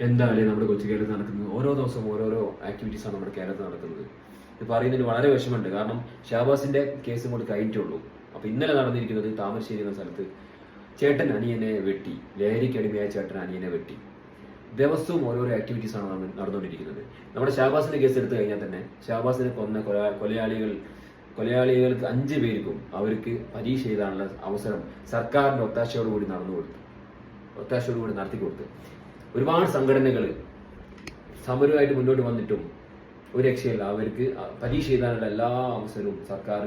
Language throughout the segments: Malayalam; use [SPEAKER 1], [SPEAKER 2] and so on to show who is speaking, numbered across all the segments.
[SPEAKER 1] എന്തായാലും നമ്മുടെ കൊച്ചു കേരളത്തിൽ നടക്കുന്നത്? ഓരോ ദിവസവും ഓരോരോ ആക്ടിവിറ്റീസാണ് നമ്മുടെ കേരളത്തിൽ നടക്കുന്നത്. ഇത് പറയുന്നതിന് വളരെ വിഷമമുണ്ട്. കാരണം ഷാബാസിന്റെ കേസ് കൊണ്ട് കഴിഞ്ഞിട്ടുള്ളൂ. അപ്പൊ ഇന്നലെ നടന്നിരിക്കുന്നത് താമരശ്ശേരി എന്ന സ്ഥലത്ത് ചേട്ടൻ അനിയനെ വെട്ടി. ലഹരിക്ക് അടിമയായ ചേട്ടൻ അനിയനെ വെട്ടി. ദിവസവും ഓരോരോ ആക്ടിവിറ്റീസ് ആണ് നടന്ന് നടന്നുകൊണ്ടിരിക്കുന്നത്. നമ്മുടെ ഷാബാസിന്റെ കേസ് എടുത്തു കഴിഞ്ഞാൽ തന്നെ ഷാബാസിനെ കൊന്ന കൊല- കൊലയാളികൾ കൊലയാളികൾക്ക് അഞ്ച് പേർക്കും അവർക്ക് പരീക്ഷ എഴുതാനുള്ള അവസരം സർക്കാരിന്റെ ഒത്താശയോടുകൂടി നടന്നു കൊടുത്തു ഒത്താശയോടുകൂടി നടത്തി കൊടുത്തു ഒരുപാട് സംഘടനകൾ സമരമായിട്ട് മുന്നോട്ട് വന്നിട്ടും ഒരു രക്ഷയില്ല. അവർക്ക് പരീക്ഷ എഴുതാനുള്ള എല്ലാ അവസരവും സർക്കാർ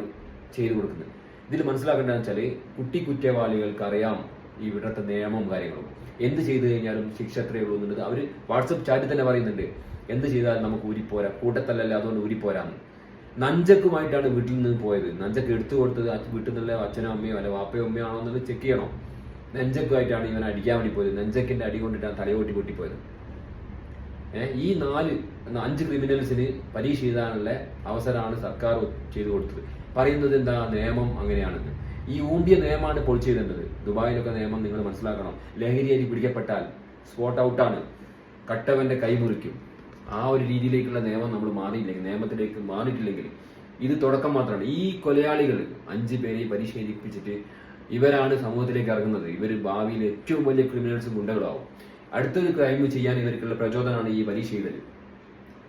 [SPEAKER 1] ചെയ്തു കൊടുക്കുന്നത് ഇതിൽ മനസ്സിലാക്കേണ്ടതെന്ന് വെച്ചാൽ കുട്ടി കുറ്റവാളികൾക്ക് അറിയാം ഈ ഇവിടുത്തെ നിയമവും കാര്യങ്ങളും. എന്ത് ചെയ്തു കഴിഞ്ഞാലും ശിക്ഷ എത്രയേ ഉള്ളൂ എന്നുള്ളത് അവർ വാട്സപ്പ് ചാറ്റിൽ തന്നെ പറയുന്നുണ്ട്. എന്ത് ചെയ്താലും നമുക്ക് ഊരിപ്പോരാ. കൂട്ടത്തല്ലല്ല അതുകൊണ്ട് ഊരിപ്പോരാന്ന് നഞ്ചക്കുമായിട്ടാണ് വീട്ടിൽ നിന്ന് പോയത്. നഞ്ചക്ക് എടുത്തു കൊടുത്തത് വീട്ടിൽ നിന്നുള്ള അച്ഛനോ അമ്മയോ അല്ല വാപ്പയോ അമ്മയോ ആണോ എന്നുള്ളത് ചെക്ക് ചെയ്യണം. നെഞ്ചക്കുമായിട്ടാണ് ഇവൻ അടിക്കാൻ വേണ്ടി പോയത്. നെഞ്ചക്കിന്റെ അടി കൊണ്ടിട്ടാണ് തലയോട്ടി പൊട്ടിപ്പോയത്. ഈ നാല് അഞ്ച് ക്രിമിനൽസിന് പരീക്ഷ എഴുതാനുള്ള അവസരമാണ് സർക്കാർ ചെയ്തു കൊടുത്തത്. പറയുന്നത് എന്താ? നിയമം അങ്ങനെയാണെന്ന്. ഈ ഊമ്പിയ നിയമമാണ് പൊളിച്ചു ചെയ്തേണ്ടത്. ദുബായിലൊക്കെ നിയമം നിങ്ങൾ മനസ്സിലാക്കണം. ലഹരിയായി പിടിക്കപ്പെട്ടാൽ സ്പോട്ട് ഔട്ടാണ് കട്ടവന്റെ കൈ മുറിക്കും. ആ ഒരു രീതിയിലേക്കുള്ള നിയമം നമ്മൾ മാറിയില്ലെങ്കിൽ നിയമത്തിലേക്ക് മാറിയിട്ടില്ലെങ്കിൽ ഇത് തുടക്കം മാത്രമാണ്. ഈ കൊലയാളികൾ അഞ്ച് പേരെ പരീക്ഷ എഴുതിപ്പിച്ചിട്ട് ഇവരാണ് സമൂഹത്തിലേക്ക് ഇറങ്ങുന്നത്. ഇവർ ഭാവിയിൽ ഏറ്റവും വലിയ ക്രിമിനൽസ് ഗുണ്ടകളാവും. അടുത്തൊരു ക്രൈം ചെയ്യാൻ ഇവർക്കുള്ള പ്രചോദനമാണ് ഈ പരീക്ഷ ചെയ്തത്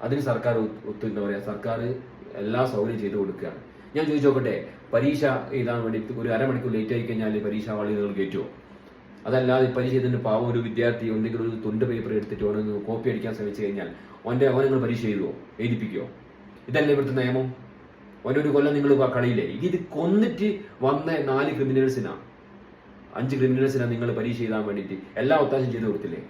[SPEAKER 1] അതിന് സർക്കാർ ഒത്ത് എന്താ പറയുക സർക്കാർ എല്ലാ സൗകര്യം ചെയ്തു കൊടുക്കുകയാണ്. ഞാൻ ചോദിച്ചു നോക്കട്ടെ പരീക്ഷ എഴുതാൻ വേണ്ടി ഒരു അരമണിക്കൂർ ലേറ്റ് ആയി കഴിഞ്ഞാൽ പരീക്ഷ വാളികൾ കയറ്റുമോ അതല്ലാതെ പരീക്ഷ ചെയ്തതിന് പാവം ഒരു വിദ്യാർത്ഥി എന്തെങ്കിലും ഒരു തുണ്ട് പേപ്പർ എടുത്തിട്ട് കോപ്പി അടിക്കാൻ ശ്രമിച്ചു കഴിഞ്ഞാൽ ഓന്റെ അവനങ്ങൾ നിങ്ങൾ പരീക്ഷ എഴുതുമോ എഴുതിപ്പിക്കുമോ ഇതല്ലേ ഇവിടുത്തെ നിയമം? ഒരു കൊല്ലം നിങ്ങൾ കളിയില്ലേ? ഇത് കൊന്നിട്ട് വന്ന നാല് ക്രിമിനൽസിനാണ് അഞ്ച് ക്രിമിനൽസിനാണ് നിങ്ങൾ പരീക്ഷ എഴുതാൻ വേണ്ടിയിട്ട്. എല്ലാ ഒത്താശം ചെയ്തു കൊടുത്തില്ലേ?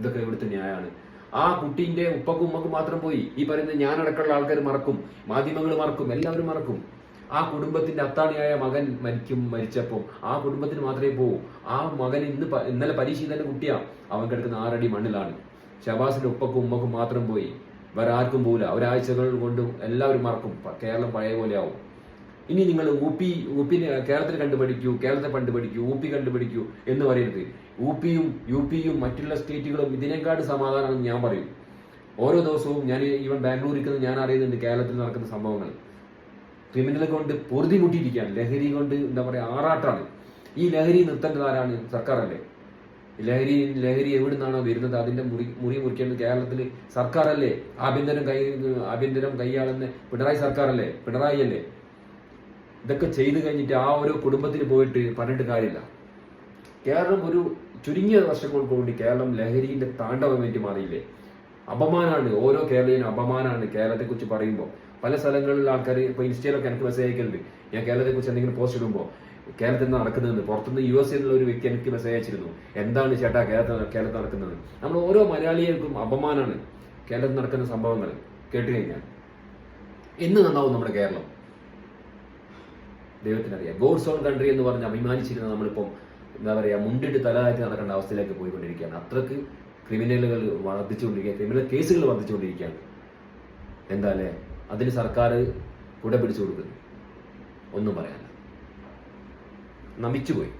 [SPEAKER 1] ഇതൊക്കെ ഇവിടുത്തെ ന്യായമാണ് ആ കുട്ടീന്റെ ഉപ്പക്കും ഉമ്മക്കും മാത്രം പോയി. ഈ പറയുന്ന ഞാനടക്കമുള്ള ആൾക്കാർ മറക്കും. മാധ്യമങ്ങൾ മറക്കും. എല്ലാവരും മറക്കും. ആ കുടുംബത്തിന്റെ അത്താണിയായ മകൻ മരിക്കും മരിച്ചപ്പോൾ ആ കുടുംബത്തിന് മാത്രമേ പോകൂ ആ മകൻ ഇന്ന് ഇന്നലെ പരീക്ഷ തന്നെ കുട്ടിയാ. അവൻ കിടക്കുന്ന ആറടി മണ്ണിലാണ്. ഷബാസിന്റെ ഉപ്പക്കും ഉമ്മക്കും മാത്രം പോയി. വേറെ ആർക്കും പോകില്ല ഒരാഴ്ചകൾ കൊണ്ടും എല്ലാവരും മറക്കും. കേരളം പഴയ പോലെ ആവും ഇനി നിങ്ങൾ ഊപ്പി ഊപ്പിനെ കേരളത്തിൽ കണ്ടുപഠിക്കൂ കേരളത്തെ കണ്ടുപഠിക്കൂ ഊപ്പി കണ്ടുപഠിക്കൂ എന്ന് പറയരുത് ഊപ്പിയും യു പിയും മറ്റുള്ള സ്റ്റേറ്റുകളും ഇതിനേക്കാട് സമാധാനമാണെന്ന് ഞാൻ പറയും. ഓരോ ദിവസവും ഞാൻ ഈവൻ ബാംഗ്ലൂരിൽ നിന്ന് ഞാൻ അറിയുന്നുണ്ട് കേരളത്തിൽ നടക്കുന്ന സംഭവങ്ങൾ. ക്രിമിനൽ കൊണ്ട് പൊറുതി മുട്ടിയിരിക്കുകയാണ്. ലഹരി കൊണ്ട് എന്താ പറയാ ആറാട്ടാണ്. ഈ ലഹരി നിർത്തേണ്ടത് സർക്കാർ സർക്കാരല്ലേ. ലഹരി ലഹരി എവിടെ നിന്നാണോ വരുന്നത്? അതിന്റെ മുറി മുറി മുറിക്കേണ്ടത് കേരളത്തിൽ സർക്കാരല്ലേ? ആഭ്യന്തരം കൈ ആഭ്യന്തരം കൈയാളുന്ന പിണറായി സർക്കാരല്ലേ? പിണറായി അല്ലേ ഇതൊക്കെ ചെയ്തു കഴിഞ്ഞിട്ട് ആ ഒരു കുടുംബത്തിൽ പോയിട്ട് പറഞ്ഞിട്ട് കാര്യമില്ല. കേരളം ഒരു ചുരുങ്ങിയ വർഷങ്ങൾക്ക് വേണ്ടി കേരളം ലഹരിന്റെ താണ്ഡവമായിട്ട് മാറിയില്ലേ? അപമാനാണ് ഓരോ കേരളീയനും അപമാനാണ് കേരളത്തെ കുറിച്ച് പറയുമ്പോൾ പല സ്ഥലങ്ങളിൽ ആൾക്കാർ ഇപ്പൊ ഇൻസ്റ്റയിലൊക്കെ എനിക്ക് മെസ്സേജ് അയക്കുന്നുണ്ട് ഞാൻ കേരളത്തെ കുറിച്ച് എന്തെങ്കിലും പോസ്റ്റ് ഇടുമ്പോൾ കേരളത്തിൽ നിന്ന് നടക്കുന്നതെന്ന് പുറത്തുനിന്ന് യു എസ് എന്നുള്ള ഒരു വ്യക്തി എനിക്ക് മെസ്സേജ് അയച്ചിരുന്നു. എന്താണ് ചേട്ടാ കേരളത്തിൽ കേരളത്തിൽ നടക്കുന്നത്? നമ്മൾ ഓരോ മലയാളികൾക്കും അപമാനമാണ് കേരളത്തിൽ നടക്കുന്ന സംഭവങ്ങൾ. കേട്ട് കഴിഞ്ഞാൽ എന്ന് നന്നാവും നമ്മുടെ കേരളം. ദൈവത്തിനറിയാം. ഗോഡ്സ് ഓൺ കൺട്രി എന്ന് പറഞ്ഞ് അഭിമാനിച്ചിരുന്ന നമ്മളിപ്പം എന്താ പറയുക മുണ്ടിട്ട് തലതാറ്റി നടക്കേണ്ട അവസ്ഥയിലേക്ക് പോയിക്കൊണ്ടിരിക്കുകയാണ്. അത്രയ്ക്ക് ക്രിമിനലുകൾ വർദ്ധിച്ചുകൊണ്ടിരിക്കുക ക്രിമിനൽ കേസുകൾ വർദ്ധിച്ചുകൊണ്ടിരിക്കുകയാണ്. എന്താ അല്ലേ? അതിന് സർക്കാർ കുട പിടിച്ചു കൊടുക്കുന്നു. ഒന്നും പറയാനില്ല. നമിച്ചുപോയി